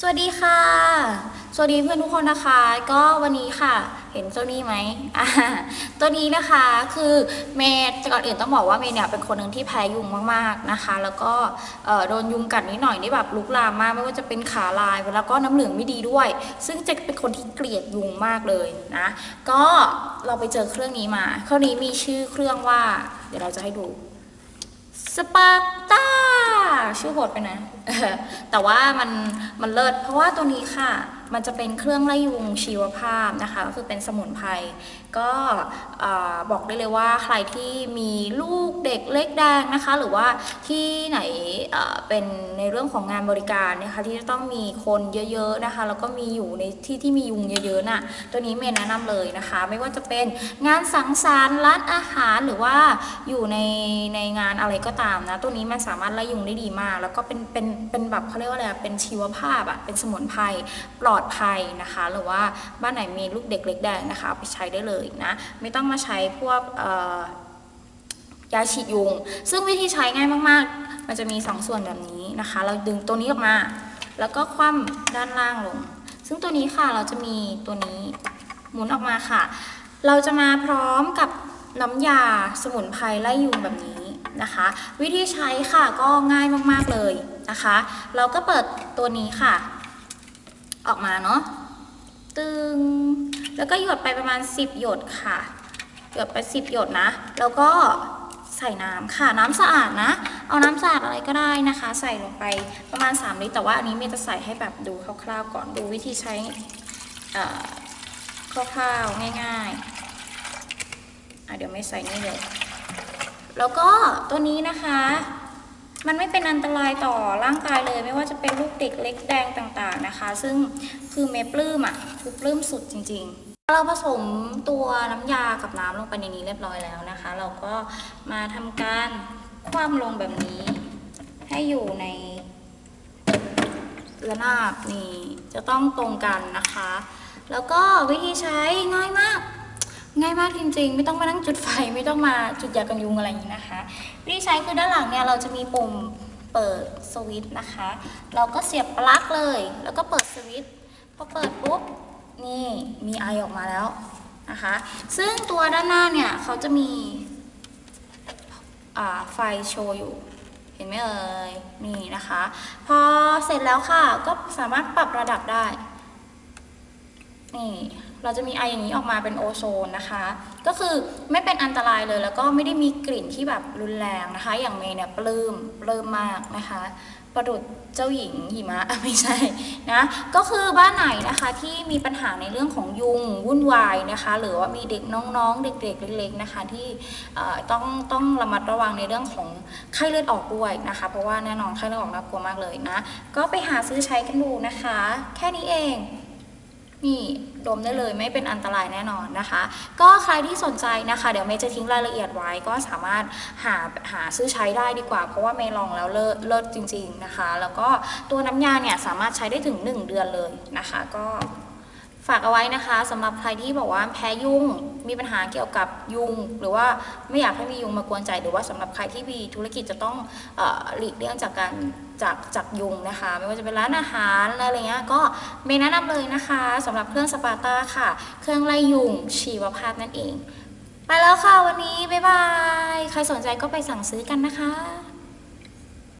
สวัสดีค่ะ สวัสดีเพื่อนทุกคนนะคะ ก็วันนี้ค่ะ เห็นเจ้านี่ไหมตัวนี้นะคะคือเมย์ก่อนอื่นต้องบอกว่าเมย์เนี่ยเป็นคนหนึ่งที่แพ้ยุงมากๆนะคะ แล้วก็โดนยุงกัดนิดหน่อยนี่แบบลุกลามมากไม่ว่าจะเป็นขาลายแล้วก็น้ำเหลืองไม่ดีด้วย ซึ่งจะเป็นคนที่เกลียดยุงมากเลยนะ ก็เราไปเจอเครื่องนี้มา เครื่องนี้มีชื่อเครื่องว่า เดี๋ยวเราจะให้ดูสปาร์ตา ชื่อโหดไปนะ แต่ว่ามันมันเลิศเพราะว่าตัวนี้ค่ะ มันจะเป็นเครื่องไล่ยุงชีวภาพนะคะก็คือเป็นสมุนไพรก็บอกได้เลยว่าใครที่มีลูกเด็กเล็กแดงนะคะ หรือว่าที่ไหนเป็นในเรื่องของงานบริการนะคะที่จะต้องมีคนเยอะๆนะคะแล้วก็มีอยู่ในที่ที่มียุงเยอะๆน่ะตัวนี้เมย์แนะนำเลยนะคะ ไม่ว่าจะเป็นงานสังสรรค์ร้านอาหารหรือว่าอยู่ในในงานอะไรก็ตามนะตัวนี้มันสามารถไล่ยุงได้ดีมาก แล้วก็เป็นเป็นเป็นแบบเขาเรียกว่าอะไรเป็นชีวภาพอะเป็นสมุนไพรปลอดอดภัยนะคะ หรือว่าบ้านไหนมีลูกเด็กเล็กแดงนะคะไปใช้ได้เลยนะ ไม่ต้องมาใช้พวกยาฉีดยุง ซึ่งวิธีใช้ง่ายมากๆ มันจะมีสองส่วนแบบนี้นะคะ เราดึงตัวนี้ออกมา แล้วก็คว่ำด้านล่างลง ซึ่งตัวนี้ค่ะเราจะมีตัวนี้หมุนออกมาค่ะ เราจะมาพร้อมกับน้ำยาสมุนไพรไล่ยุงแบบนี้นะคะ วิธีใช้ค่ะก็ง่ายมากๆเลยนะคะ เราก็เปิดตัวนี้ค่ะ ออกมาเนาะตึงแล้วก็หยดไปประมาณ 10 หยดค่ะ หยดไป 10 หยดนะ แล้วก็ใส่น้ำค่ะน้ำสะอาดนะ เอาน้ำสะอาดอะไรก็ได้นะคะ ใส่ลงไปประมาณ 3 ลิตรแต่ว่าอันนี้เมย์จะใส่ให้แบบดูคร่าวๆก่อนดูวิธีใช้คร่าวๆง่ายๆเดี๋ยวไม่ใส่นี่เลยแล้วก็ตัวนี้นะคะ มันไม่เป็นอันตรายต่อร่างกายเลย ไม่ว่าจะเป็นลูกเด็กเล็กแดงต่างๆนะคะ ซึ่งคือเมปลื้มอะคือปลื้มสุดจริง ๆ เราผสมตัวน้ำยากับน้ำลงไปในนี้เรียบร้อยแล้วนะคะ เราก็มาทำการคว่ำลงแบบนี้ ให้อยู่ในระนาบนี่จะต้องตรงกันนะคะ แล้วก็วิธีใช้ง่ายมาก ง่ายมากจริง ๆ ไม่ต้องมานั่งจุดไฟไม่ต้องมาจุดยากันยุงอะไรอย่างนี้นะคะวิธีใช้คือด้านหลังเนี่ยเราจะมีปุ่มเปิดสวิตช์นะคะ เราก็เสียบปลั๊กเลย แล้วก็เปิดสวิตช์พอเปิดปุ๊บนี่มีไอออกมาแล้วนะคะ ซึ่งตัวด้านหน้าเนี่ยเขาจะมีไฟโชว์อยู่ เห็นไหมเอ่ยนี่นะคะ พอเสร็จแล้วค่ะก็สามารถปรับระดับได้นี่ เราจะมีไออย่างนี้ออกมาเป็นโอโซนนะคะ ก็คือไม่เป็นอันตรายเลยแล้วก็ไม่ได้มีกลิ่นที่แบบรุนแรงนะคะ อย่างเมย์เนี่ยปลื้มปลื้มมากนะคะ ประดุดเจ้าหญิงหิมะไม่ใช่นะก็คือบ้านไหนนะคะที่มีปัญหาในเรื่องของยุงวุ่นวายนะคะ หรือว่ามีเด็กน้องๆ เด็กๆเล็กๆนะคะ ที่ต้องต้องระมัดระวังในเรื่องของไข้เลือดออกด้วยนะคะ เพราะว่าแน่นอนไข้เลือดออกน่ากลัวมากเลยนะ ก็ไปหาซื้อใช้กันดูนะคะ แค่นี้เอง นี่ดมได้เลยไม่เป็นอันตรายแน่นอนนะคะ ก็ใครที่สนใจนะคะ เดี๋ยวเมย์จะทิ้งรายละเอียดไว้ ก็สามารถหาหาซื้อใช้ได้ดีกว่า เพราะว่าเมย์ลองแล้วเลิศเลิศจริง ๆนะคะ แล้วก็ตัวน้ำยาเนี่ยสามารถใช้ได้ถึง 1 เดือนเลยนะคะ ก็ ฝากเอาไว้นะคะสำหรับใครที่บอกว่าแพ้ยุงมีปัญหาเกี่ยวกับยุง หรือว่าไม่อยากให้มียุงมากวนใจ หรือว่าสำหรับใครที่มีธุรกิจจะต้องอหลีกเลี่ยงจากการจากจากยุงนะคะ ไม่ว่าจะเป็นร้านอาหารอะไรเงี้ยก็เมย์แนะนำเลยนะคะสำหรับเครื่องสปาต้าค่ะ เครื่องไล่ยุงชีวภาพนั่นเอง ไปแล้วค่ะวันนี้บ๊ายบาย ใครสนใจก็ไปสั่งซื้อกันนะคะ